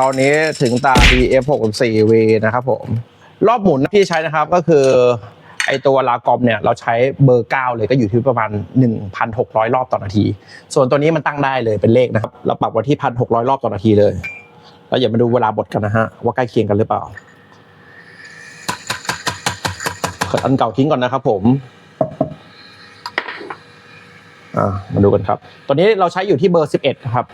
คราวนี้ถึงตา DF64V นะครับผม รอบหมุนที่ใช้นะครับก็คือ ไอตัวลากอมเนี่ยเราใช้เบอร์ 9 เลยก็อยู่ที่ประมาณ 1,600 รอบต่อนาที ส่วนตัวนี้มันตั้งได้เลยเป็นเลขนะครับ เราปรับไว้ที่ 1,600 รอบต่อนาทีเลย แล้วอย่ามาดูเวลาบดกันนะฮะ ว่าใกล้เคียงกันหรือเปล่าเปิดอันเก่าทิ้งก่อนนะครับผมมาดูกันครับตัวนี้เราใช้อยู่ที่เบอร์ 11 ครับ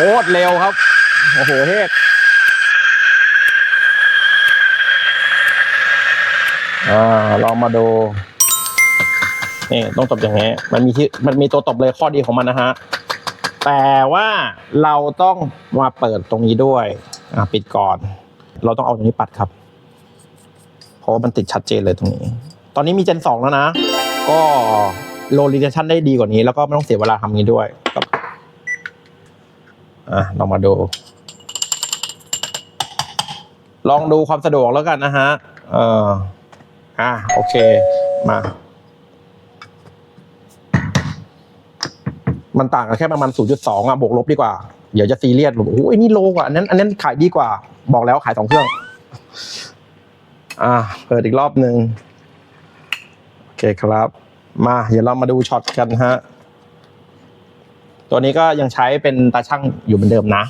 โคตรเร็วครับ โอ้โหเทพอ่าลองมาดูนี่ต้องตบอย่างนี้มันมีที่มันมีตัวตบเลยข้อดีของมันนะฮะ แต่ว่าเราต้องมาเปิดตรงนี้ด้วย อ่าปิดก่อน เราต้องเอาตรงนี้ปัดครับ เพราะว่ามันติดชัดเจนเลยตรงนี้ ตอนนี้มีเจนสองแล้วนะ ก็โลลิเ a ชันได้ดีกว่านี้ แล้วก็ไม่ต้องเสียเวลาทำนี้ด้วย อะลองมาดู ลองดูความสะดวกแล้วกันนะฮะเอออะโอเคมา มันต่างกันแค่ประมาณ 0.2 อะ บวกลบดีกว่า เดี๋ยวจะซีเรียสบอกโอ้ยนี่โลกว่าอันนั้น อันนั้นขายดีกว่า บอกแล้วขายสองเครื่อง อะเปิดอีกรอบหนึ่งโอเคครับ มา เดี๋ยวเรามาดูช็อตกันฮะ ตัวนี้ก็ยังใช้เป็นตาช่างอยู่เหมือนเดิมนะ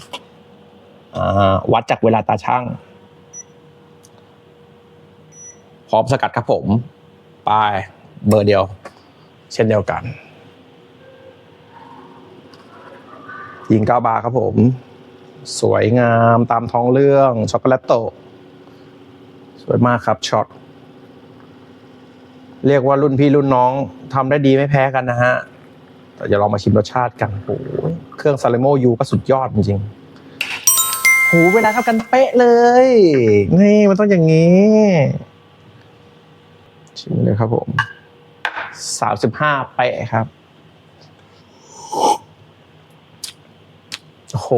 วัดจากเวลาตาช่าง พร้อมสกัดครับผมไปเบอร์เดียว เช่นเดียวกัน ยิงเก้าบาครับผม สวยงามตามท้องเรื่องช็อกโกแลตโต สวยมากครับช็อตเรียกว่ารุ่นพี่รุ่นน้องทำได้ดีไม่แพ้กันนะฮะ เดี๋ยวเรามาชิมรสชาติกันโอ้ยเครื่องซาเลโมยูก็สุดยอดจริงๆโหเวลาเท่ากันเป๊ะเลย นี่มันต้องอย่างนี้ ชิมเลยครับผมสามสิบห้าเป๊ะครับโอ้โห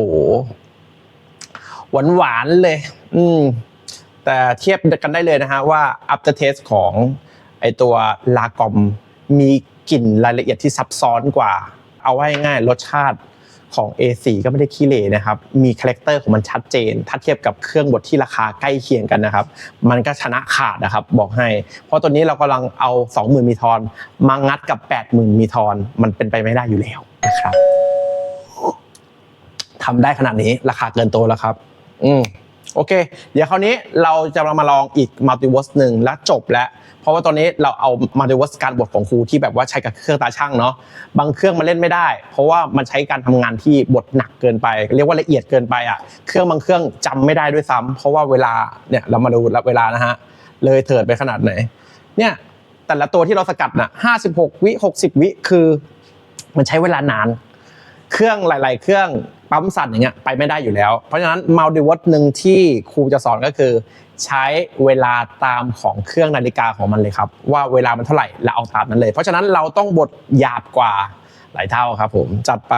หวานหวานๆเลย อืม แต่เทียบกันได้เลยนะฮะว่า after taste ของไอตัวลากอมมีกลิ่นรายละเอียดที่ซับซ้อนกว่า เอาไว้ง่ายรสชาติของ A4 ก็ไม่ได้ขี้เหร่นะครับ มีคาแรคเตอร์ของมันชัดเจน ถ้าเทียบกับเครื่องบดที่ราคาใกล้เคียงกันนะครับ มันก็ชนะขาดนะครับ บอกให้ เพราะตัวนี้เรากำลังเอา 20,000มีทอนมางัดกับ 80,000มีทอนมันเป็นไปไม่ได้อยู่แล้วนะครับทำได้ขนาดนี้ราคาเกินตัวแล้วครับ อืม โอเค เดี๋ยวคราวนี้เราจะมาลองอีกมัลติเวิร์สหนึ่งแล้วจบแล้ว เพราะว่าตอนนี้เราเอามัลติเวิร์สการบดของครูที่แบบว่าใช้กับเครื่องตาช่างเนาะบางเครื่องมันเล่นไม่ได้ เพราะว่ามันใช้การทำงานที่บดหนักเกินไป เรียกว่าละเอียดเกินไปอะเครื่องบางเครื่องจำไม่ได้ด้วยซ้ำเพราะว่าเวลาเนี่ยเรามาดูเวลานะฮะเลยเถิดไปขนาดไหน เนี่ยแต่ละตัวที่เราสกัดน่ะ56วิ60วิคือ มันใช้เวลานาน เครื่องหลาย ๆ เครื่องปั๊มสั่นอย่างเงี้ยไปไม่ได้อยู่แล้ว เพราะฉะนั้นมัลติวัตหนึ่งที่ครูจะสอนก็คือ ใช้เวลาตามของเครื่องนาฬิกาของมันเลยครับ ว่าเวลามันเท่าไหร่เราเอาตามนั้นเลย เพราะฉะนั้นเราต้องบดหยาบกว่าหลายเท่าครับผมจัดไป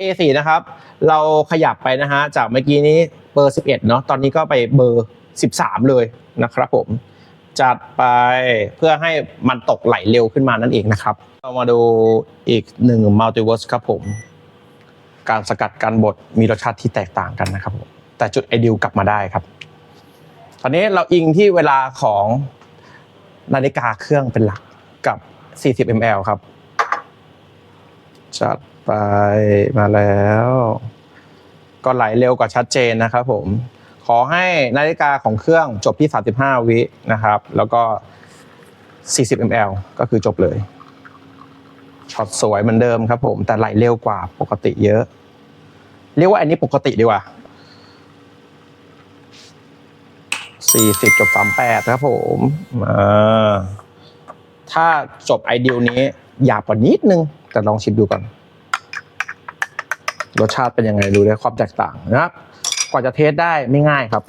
A4 นะครับ เราขยับไปนะฮะจากเมื่อกี้นี้เบอร์ 11 เนาะตอนนี้ก็ไปเบอร์ 13 เลยนะครับผมจัดไปเพื่อให้มันตกไหลเร็วขึ้นมานั่นเองนะครับ เรามาดูอีกหนึ่งมัลติเวิร์สครับผม การสกัดการบดมีรสชาติที่แตกต่างกันนะครับผมแต่จุดไอเดียกลับมาได้ครับ ตอนนี้เราอิงที่เวลาของนาฬิกาเครื่องเป็นหลักกับ 40 ml ครับ จัดไปมาแล้ว ก็ไหลเร็วกว่าชัดเจนนะครับผม ขอให้นาฬิกาของเครื่องจบที่ 35 วินะครับ แล้วก็ 40 ml ก็คือจบเลย ช็อตสวยเหมือนเดิมครับผมแต่ไหลเร็วกว่าปกติเยอะ เรียกว่าอันนี้ปกติดีกว่า40จบ38ครับผมมาถ้าจบไอเดียนี้หยาบกว่านิดนึง แต่ลองชิมดูก่อน รสชาติเป็นยังไงดูได้ความแตกต่างนะครับ กว่าจะเทสได้ไม่ง่ายครับ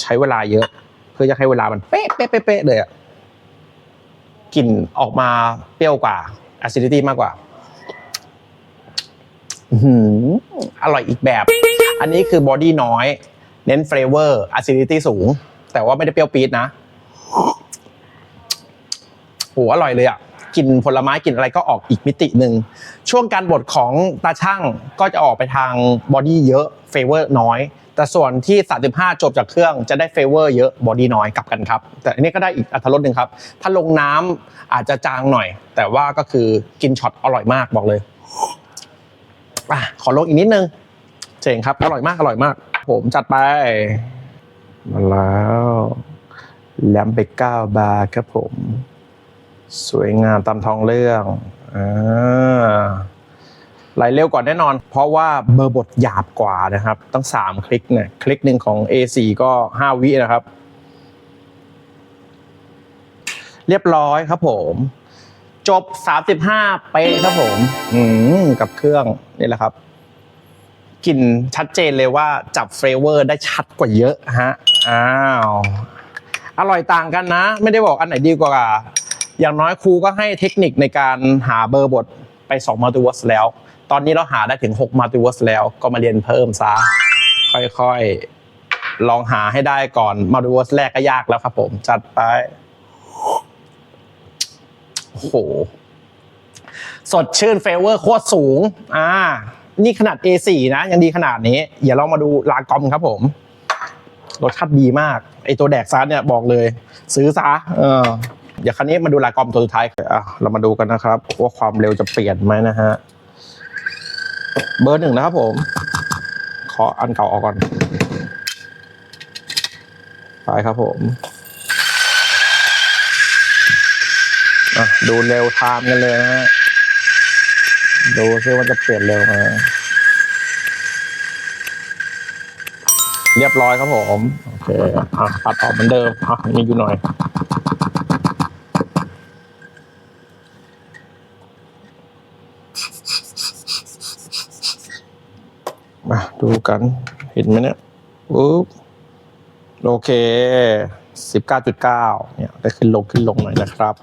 ใช้เวลาเยอะ เพื่อจะให้เวลามันเป๊ะเป๊ะเป๊ะเป๊ะเลยอะกลิ่นออกมาเปรี้ยวกว่า acidity มากกว่าอื้อหืออร่อยอีกแบบ อันนี้คือบอดี้น้อย เน้นเฟลเวอร์ acidity สูง แต่ว่าไม่ได้เปรี้ยวปี๊ดนะโหอร่อยเลยอะกลิ่นผลไม้กลิ่นอะไรก็ออกอีกมิติหนึ่งช่วงการบดของตาช่างก็จะออกไปทางบอดี้เยอะเฟเวอร์น้อย แต่ส่วนที่ 35 จบจากเครื่องจะได้เฟเวอร์เยอะบอดี้น้อยกลับกันครับ แต่อันนี้ก็ได้อีกอัตรสหนึ่งครับ ถ้าลงน้ำอาจจะจางหน่อย แต่ว่าก็คือกินช็อตอร่อยมากบอกเลยอะขอลงอีกนิดนึงเจ๋งครับอร่อยมากอร่อยมาก ผมจัดไป มาแล้วแลมเบก้าบาร์ครับผม สวยงามตามท้องเรื่องอ่า ไหลเร็วกว่าแน่นอน เพราะว่าเบอร์บทหยาบกว่านะครับตั้ง 3 คลิกเนี่ยคลิกหนึ่งของ A4 ก็ 5 วินะครับ เรียบร้อยครับผม จบ 35 เป๊ะครับผมอืมกับเครื่องนี่แหละครับกลิ่นชัดเจนเลยว่าจับเฟลเวอร์ได้ชัดกว่าเยอะฮะอ้าวอร่อยต่างกันนะ ไม่ได้บอกอันไหนดีกว่า อย่างน้อยครูก็ให้เทคนิคในการหาเบอร์บทไป2มัลติเวิร์สแล้ว ตอนนี้เราหาได้ถึง6มัลติเวิร์สแล้วก็มาเรียนเพิ่มซะ ค่อยๆ ลองหาให้ได้ก่อนมัลติเวิร์สแรกก็ยากแล้วครับผม จัดไปโอ้โหสดชื่นเฟเวอร์โคตรสูง อ่า นี่ขนาด A4 นะ ยังดีขนาดนี้อย่าลองมาดูลากอมครับผม รสชาติดีมาก ไอตัวแดกซาเนี่ยบอกเลย ซื้อซะเออเดี๋ยวคราวนี้มาดูลากอมตัวสุดท้ายอะเรามาดูกันนะครับ ว่าความเร็วจะเปลี่ยนไหมนะฮะ เบอร์หนึ่งนะครับผม ขออันเก่าออกก่อน ไปครับผมดูเร็วไทม์กันเลยนะฮะ ดูซิว่าจะเปลี่ยนเร็วไหมเรียบร้อยครับผม โอเคอะปัดออกเหมือนเดิมอะมีอยู่หน่อย ดูกัน เห็นไหมเนี่ยปุ๊บโอเคสิบเก้าจุดเก้าเนี่ยได้ขึ้นลงขึ้นลงหน่อยนะครับ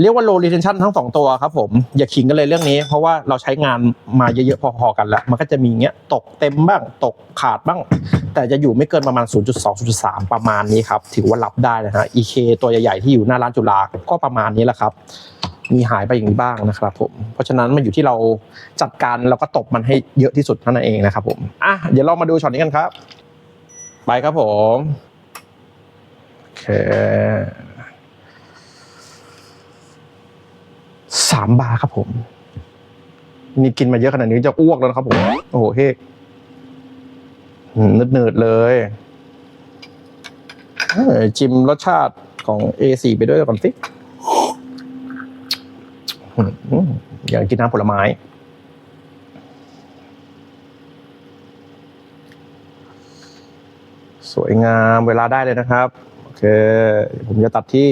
เรียกว่า low retention ทั้งสองตัวครับผม อย่าขิงกันเลยเรื่องนี้ เพราะว่าเราใช้งานมาเยอะๆ พอๆกันแล้ว มันก็จะมีเงี้ยตกเต็มบ้างตกขาดบ้าง แต่จะอยู่ไม่เกินประมาณ 0.2 0.3 ประมาณนี้ครับ ถือว่ารับได้นะฮะ EK ตัวใหญ่ๆ ที่อยู่หน้าร้านจุฬาก็ประมาณนี้แหละครับ มีหายไปอย่างนี้บ้างนะครับผม เพราะฉะนั้นมันอยู่ที่เราจัดการแล้วก็ตบมันให้เยอะที่สุดเท่านั้นเองนะครับผมอะเดี๋ยวเรามาดูช็อตนี้กันครับ ไปครับผมโอเคสามบาครับผมนี่กินมาเยอะขนาดนี้จะอ้วกแล้วนะครับผมโอ้โหเฮ้อืมเนืดๆเลยเอ้ยจิมรสชาติของ A4 ไปด้วยก่อนสิ อยากกินน้ำผลไม้ สวยงามเวลาได้เลยนะครับ โอเค ผมจะตัดที่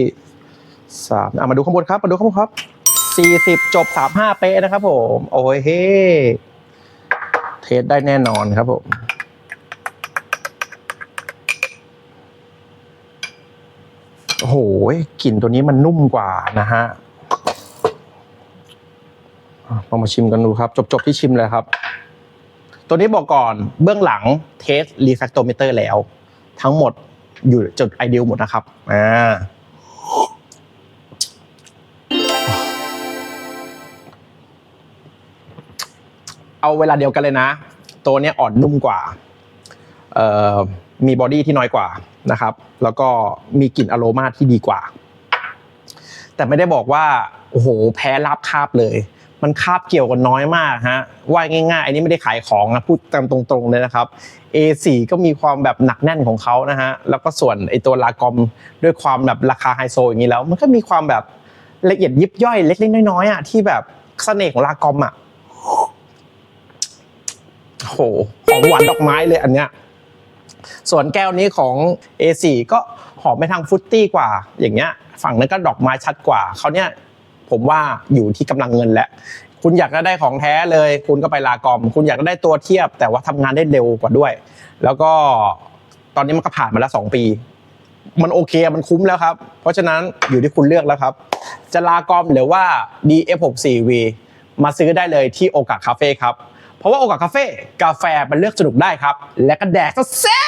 สามมาดูข้างบนครับ มาดูข้างบนครับสี่สิบจบสามห้าเป๊ะนะครับผม โอ้ยเฮ้เทสได้แน่นอนครับผมโอ้โหกลิ่นตัวนี้มันนุ่มกว่านะฮะ ลองมาชิมกันดูครับ จบๆที่ชิมเลยครับ ตัวนี้บอกก่อนเบื้องหลังเทสรีแฟกโตเมเตอร์แล้ว ทั้งหมดอยู่จุดไอเดียหมดนะครับอ่าเอาเวลาเดียวกันเลยนะ ตัวนี้อ่อนนุ่มกว่า มีบอดี้ที่น้อยกว่านะครับ แล้วก็มีกลิ่นอโรมาที่ดีกว่า แต่ไม่ได้บอกว่า โอ้โห แพ้รับคาบเลย มันคาบเกี่ยวกันน้อยมากฮะว่าง่ายๆ อันนี้ไม่ได้ขายของนะพูดตามตรงๆเลยนะครับ A4 ก็มีความแบบหนักแน่นของเขานะฮะแล้วก็ส่วนไอตัวลากอมด้วยความแบบราคาไฮโซอย่างนี้แล้ว มันก็มีความแบบละเอียดยิบย่อยเล็กๆน้อยๆอะที่แบบเสน่ห์ของลากอมอะโอ้โหของหวานดอกไม้เลยอันเนี้ยส่วนแก้วนี้ของ A4 ก็หอมไปทางฟุตตี้กว่า อย่างเงี้ย ฝั่งนั้นก็ดอกไม้ชัดกว่าเขาเนี่ย ผมว่าอยู่ที่กำลังเงินแหละคุณอยากจะได้ของแท้เลย คุณก็ไปลากอม คุณอยากจะได้ตัวเทียบ แต่ว่าทำงานได้เร็วกว่าด้วย แล้วก็ตอนนี้มันก็ผ่านมาแล้วสองปี มันโอเคมันคุ้มแล้วครับ เพราะฉะนั้นอยู่ที่คุณเลือกแล้วครับ จะลากอมหรือว่า DF64V มาซื้อได้เลยที่โอกาคาเฟ่ครับ เพราะว่าโอกาสคาเฟ่กาแฟมันเลือกสนุกได้ครับ และก็แดกซะแซ่